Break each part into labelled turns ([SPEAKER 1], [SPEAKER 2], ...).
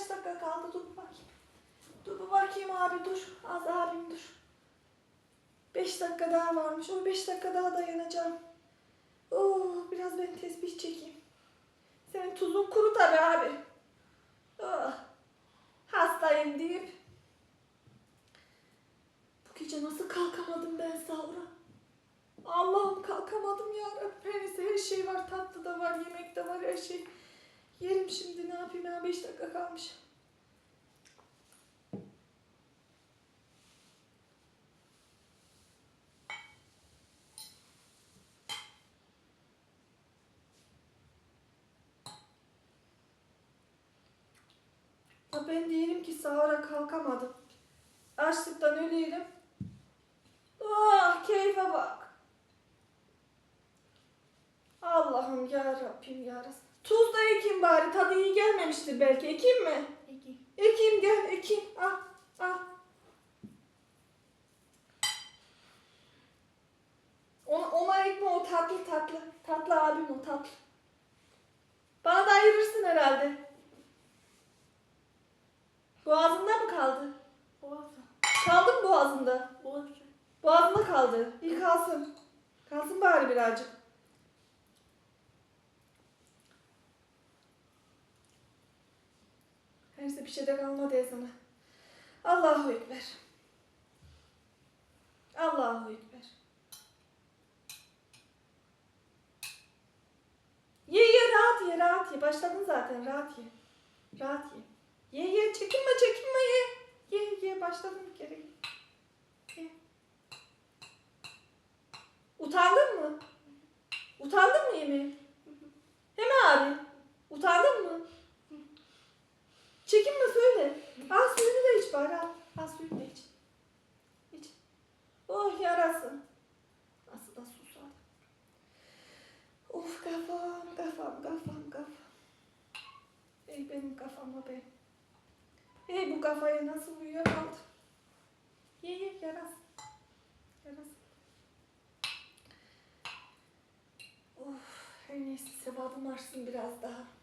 [SPEAKER 1] kaç dakika kaldı dur bakayım. Dur bakayım abi dur. Az abim dur. 5 dakika daha varmış. O 5 dakika daha dayanacağım. Oo, biraz ben tesbih çekeyim. Senin tuzun kuru tabi abi. Oh, hastayım deyip. Bu gece nasıl kalkamadım ben sahura? Allah'ım kalkamadım ya Rabbim. Her şey var. Tatlı da var, yemek de var, her şey. Yerim şimdi ne yapayım ya 5 dakika kalmış. Ben diyelim ki sahura kalkamadım. Açlıktan öleyim. Ah keyfe bak. Allah'ım ya Rabbim ya. Tuz da ekim bari. Tadı iyi gelmemiştir belki. Ekim mi?
[SPEAKER 2] Peki.
[SPEAKER 1] Ekim gel ekim. Al al. Ona, ona ekme o tatlı tatlı. Tatlı abim o tatlı. Bana da ayırırsın herhalde. Boğazında mı kaldı?
[SPEAKER 2] Boğazı.
[SPEAKER 1] Kaldı mı boğazında?
[SPEAKER 2] Boğazı.
[SPEAKER 1] Boğazında kaldı. İyi kalsın. Kalsın bari birazcık. Neyse bir şey de kalmadı ezana. Allahu Ekber. Allahu Ekber. Ye ye rahat ye rahat ye. Başladın zaten rahat ye. Rahat ye. Ye ye çekinme çekinme. Ye ye başladın bir kere. Ye. Utandın mı? Utandın mı yemeğe? He mi abi? Utandın mı? Çekinme söyle. Al suyunu da iç bari al. Al suyunu da iç. İç. Oh yarasın. Nasıl da susar. Of kafam kafam kafam kafam. Ey benim kafama be. Ey bu kafaya nasıl uyuyakaldım. Ye ye yarasın. Yarasın. Of her neyse sevabım artsın biraz daha.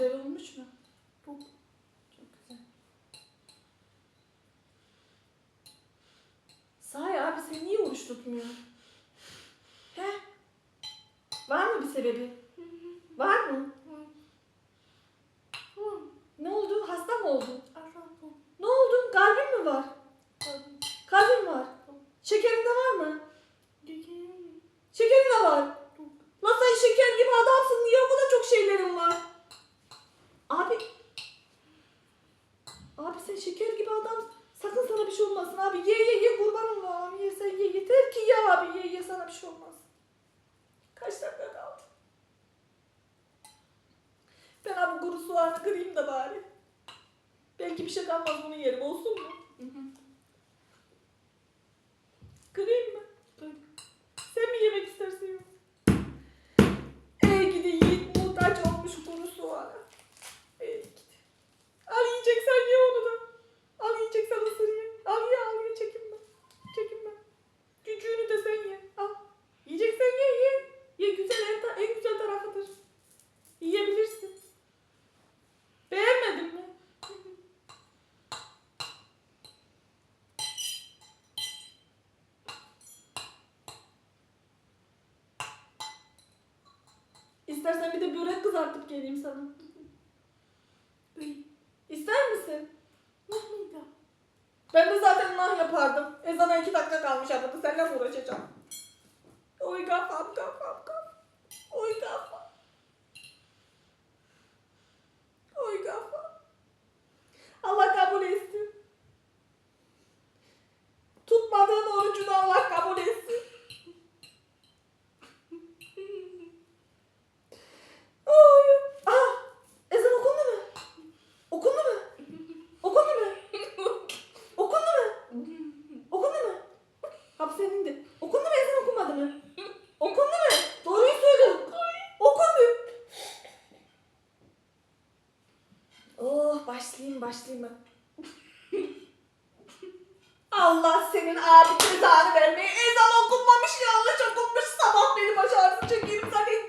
[SPEAKER 1] Güzel olmuş mu?
[SPEAKER 2] Çok.
[SPEAKER 1] Çok güzel. Sahi abi sen niye oruç tutmuyorsun? He? Var mı bir sebebi? Var mı?
[SPEAKER 2] Hı.
[SPEAKER 1] Ne oldu? Hasta mı oldun?
[SPEAKER 2] Aşağıda.
[SPEAKER 1] Ne oldu? Kalbin mi var?
[SPEAKER 2] Kaldım.
[SPEAKER 1] Kalbin var. Şekerin de var mı?
[SPEAKER 2] Dikeyim.
[SPEAKER 1] Şekerin de var.
[SPEAKER 2] Çok.
[SPEAKER 1] Lan sen şeker gibi adamsın. Niye o kadar çok şeylerin var? Abi. Abi sen şeker gibi adamsın. Sakın sana bir şey olmasın abi. Ye ye ye kurban olayım. Ye sen ye. Yeter ki ya abi. Ye ye sana bir şey olmaz. Kaç dakika kaldı? Ben abi kuru soğanı kırayım da bari. Belki bir şey kalmaz bunu yerim olsun mu?
[SPEAKER 2] Hı hı.
[SPEAKER 1] Kırayım mı?
[SPEAKER 2] Kır.
[SPEAKER 1] Sen mi yemek istersin yok? Ey gidi yiğit muhtaç olmuş kuru soğana. Ey gidi. Al yiyeceksen ye onu da. Al yiyeceksen ısır ye. Al ye al ye çekinme. Çekinme. Cücüğünü de sen ye. Al. Yiyeceksen ye ye. Ye güzel en, ta- en güzel tarafıdır. Yiyebilirsin. Beğenmedin mi? İstersen bir de börek kızartıp geleyim sana. İster misin? Ben de zaten nah yapardım. Ezana iki dakika kalmış arada. Seninle mi uğraşacağım? Oy kafam kafam kafam. Oy kafam. senin de. Okundu mu ezan okunmadı mı? Okundu mu? Doğruyu söylüyorsun. Okundu. Oh başlayayım başlayayım ben. Allah senin abi cezanı vermeye ezan okunmamış yanlış okunmuş sabah beni baş ağrısı çekiyorum zaten